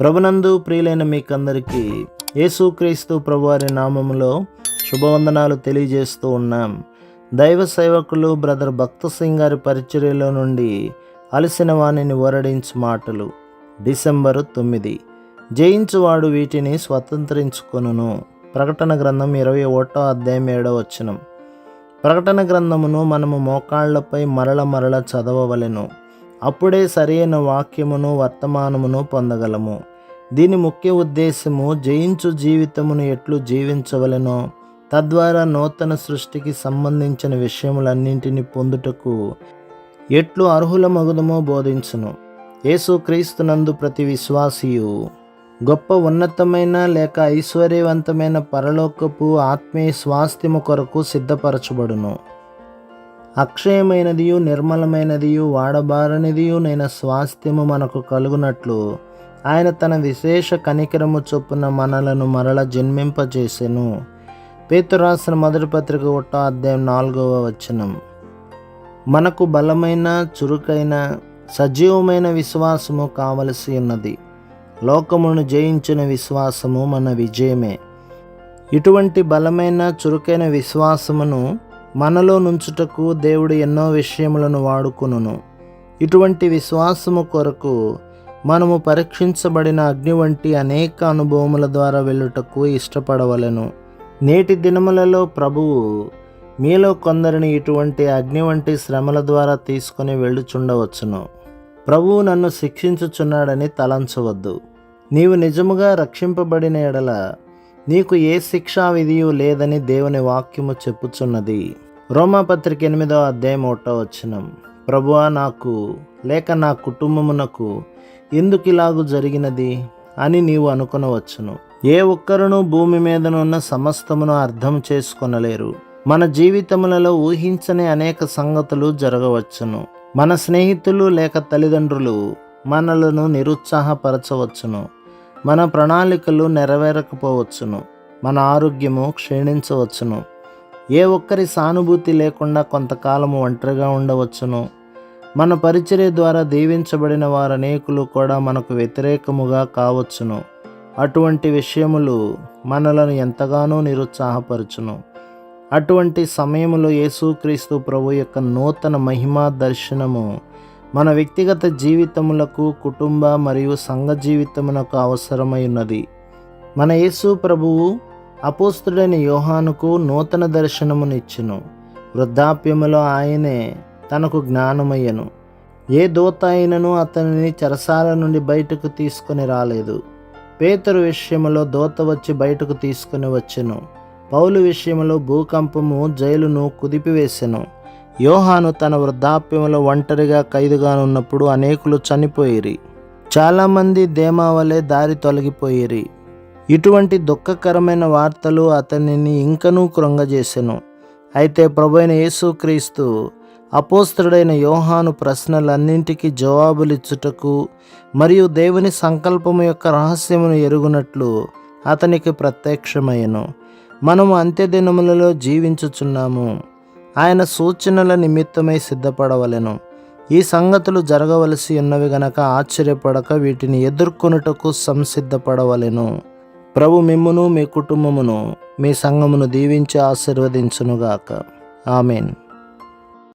ప్రభునందు ప్రియులైన మీకందరికీ యేసుక్రీస్తు ప్రభువారి నామములో శుభవందనాలు తెలియజేస్తూ ఉన్నాం. దైవ సేవకులు బ్రదర్ భక్త సింగ్ గారి పరిచర్యలో నుండి అలసిన వాణిని ఓరడించు మాటలు డిసెంబరు తొమ్మిది. జయించువాడు వీటిని స్వతంత్రించుకొనును. ప్రకటన గ్రంథం ఇరవై ఒకటో అధ్యాయం ఏడవ వచనం. ప్రకటన గ్రంథమును మనము మోకాళ్ళపై మరల మరల చదవవలెను. అప్పుడే సరైన వాక్యమును వర్తమానమును పొందగలము. దీని ముఖ్య ఉద్దేశము జయించు జీవితమును ఎట్లు జీవించవలెనో తద్వారా నూతన సృష్టికి సంబంధించిన విషయములన్నింటినీ పొందుటకు ఎట్లు అర్హుల మగుదమో బోధించును యేసుక్రీస్తునందు ప్రతి విశ్వాసియు గొప్ప ఉన్నతమైన లేక ఐశ్వర్యవంతమైన పరలోకపు ఆత్మీయ స్వాస్థ్యము కొరకు సిద్ధపరచబడును. అక్షయమైనదియు నిర్మలమైనదియు వాడబారనిదియు నేను స్వాస్థ్యము మనకు కలుగునట్లు ఆయన తన విశేష కనికరము చొప్పున మనలను మరల జన్మింపజేసెను. పేతురాసిన మొదటి పత్రిక ఒకటో అధ్యాయం నాలుగవ వచనం. మనకు బలమైన చురుకైన సజీవమైన విశ్వాసము కావలసి ఉన్నది. లోకమును జయించిన విశ్వాసము మన విజయమే. ఇటువంటి బలమైన చురుకైన విశ్వాసమును మనలో నుంచుటకు దేవుడు ఎన్నో విషయములను వాడుకును ఇటువంటి విశ్వాసము కొరకు మనము పరీక్షించబడిన అగ్ని వంటి అనేక అనుభవముల ద్వారా వెళ్ళుటకు ఇష్టపడవలెను. నేటి దినములలో ప్రభువు మీలో కొందరిని ఇటువంటి అగ్ని వంటి శ్రమల ద్వారా తీసుకొని వెళ్ళుచుండవచ్చును. ప్రభువు నన్ను శిక్షించుచున్నాడని తలంచవద్దు. నీవు నిజముగా రక్షింపబడిన ఎడల నీకు ఏ శిక్షా విధియు లేదని దేవుని వాక్యము చెప్పుచున్నది. రోమాపత్రిక ఎనిమిదో అధ్యాయం ఒకటో వచ్చినం ప్రభువా నాకు లేక నా కుటుంబమునకు ఎందుకు ఇలాగు జరిగినది అని నీవు అనుకొనవచ్చును. ఏ ఒక్కరును భూమి మీదనున్న సమస్తమును అర్థం చేసుకొనలేరు. మన జీవితములలో ఊహించని అనేక సంగతులు జరగవచ్చును. మన స్నేహితులు లేక తల్లిదండ్రులు మనలను నిరుత్సాహపరచవచ్చును. మన ప్రణాళికలు నెరవేరకపోవచ్చును. మన ఆరోగ్యము క్షీణించవచ్చును. ఏ ఒక్కరి సానుభూతి లేకుండా కొంతకాలము ఒంటరిగా ఉండవచ్చును. మన పరిచర్య ద్వారా దీవించబడిన వారనేకులు కూడా మనకు వ్యతిరేకముగా కావచ్చును. అటువంటి విషయములు మనలను ఎంతగానో నిరుత్సాహపరచును. అటువంటి సమయంలో యేసుక్రీస్తు ప్రభు యొక్క నూతన మహిమా దర్శనము మన వ్యక్తిగత జీవితములకు కుటుంబ మరియు సంఘ జీవితమునకు అవసరమై ఉన్నది. మన యేసు ప్రభువు అపోస్తుడైన యోహానుకు నూతన దర్శనమునిచ్చును. వృద్ధాప్యములో ఆయనే తనకు జ్ఞానమయ్యను. ఏ దూత అయినను అతనిని చెరసాల నుండి బయటకు తీసుకొని రాలేదు. పేతురు విషయంలో దూత వచ్చి బయటకు తీసుకొని వచ్చెను. పౌలు విషయంలో భూకంపము జైలును కుదిపివేసెను. యోహాను తన వృద్ధాప్యంలో ఒంటరిగా ఖైదుగానున్నప్పుడు అనేకులు చనిపోయిరి. చాలామంది దేమావలే దారి తొలగిపోయిరి. ఇటువంటి దుఃఖకరమైన వార్తలు అతనిని ఇంకనూ కృంగజేసెను. అయితే ప్రభైన యేసుక్రీస్తు అపోస్తుడైన యోహాను ప్రశ్నలన్నింటికీ జవాబులిచ్చుటకు మరియు దేవుని సంకల్పము యొక్క రహస్యమును ఎరుగునట్లు అతనికి ప్రత్యక్షమయ్యను. మనము అంత్యదినములలో జీవించుచున్నాము. ఆయన సూచనల నిమిత్తమై సిద్ధపడవలెను. ఈ సంగతులు జరగవలసి ఉన్నవి గనక ఆశ్చర్యపడక వీటిని ఎదుర్కొనుటకు సంసిద్ధపడవలెను. ప్రభు మిమ్మును మీ కుటుంబమును మీ సంఘమును దీవించి ఆశీర్వదించునుగాక. ఆమెన్.